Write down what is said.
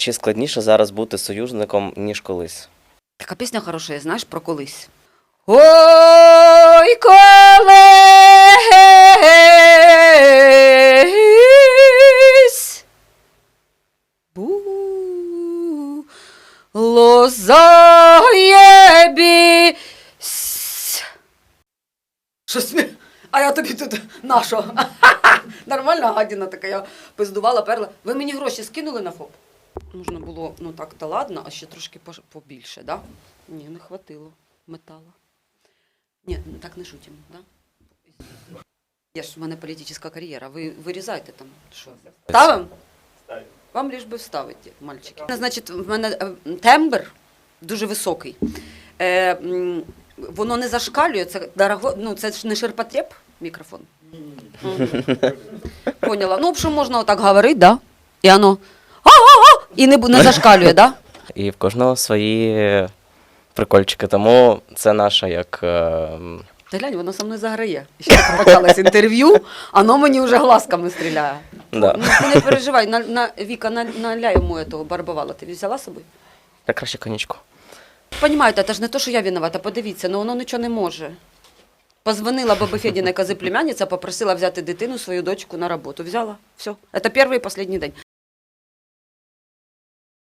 чи складніше зараз бути союзником, ніж колись? Така пісня хороша, знаєш, про колись. Ой, колись було заєбісь. Щось ми... А я тобі тут нашо. Нормальна гадіна така, я пиздувала, перла. Ви мені гроші скинули на ФОП? Можна було, ну так, та ладно, а ще трошки побільше, да? Ні, не хватило металу. Ні, ну так не шутимо, да? Я ж в мене політична кар'єра. Ви вирізайте там. Що? Ставимо? Вам лиш би вставити, мальчики. Значить, в мене е, тембр дуже високий. Е, воно не зашкалює, це дорого, ну це ж не ширпотреб мікрофон. Поняла. Ну, в общем, можна отак говорити, да? І а-а-а, і не, бу- не зашкалює, да? І в кожного свої прикольчики, тому це наша як. е, Та глянь, воно со мною заграє. Ще почалось інтерв'ю, а воно мені вже глазками стріляє. Да. Ну, ти не переживай, на, на, Віка, на, наляй йому того барбовала. Ти взяла з собою? Я краще конячку. Понімаєте, це ж не то, що я винувата, подивіться, ну воно нічого не може. Позвонила бабі Федіна кози племянниця, попросила взяти дитину, свою дочку на роботу. Взяла. Все. Це перший і останній день.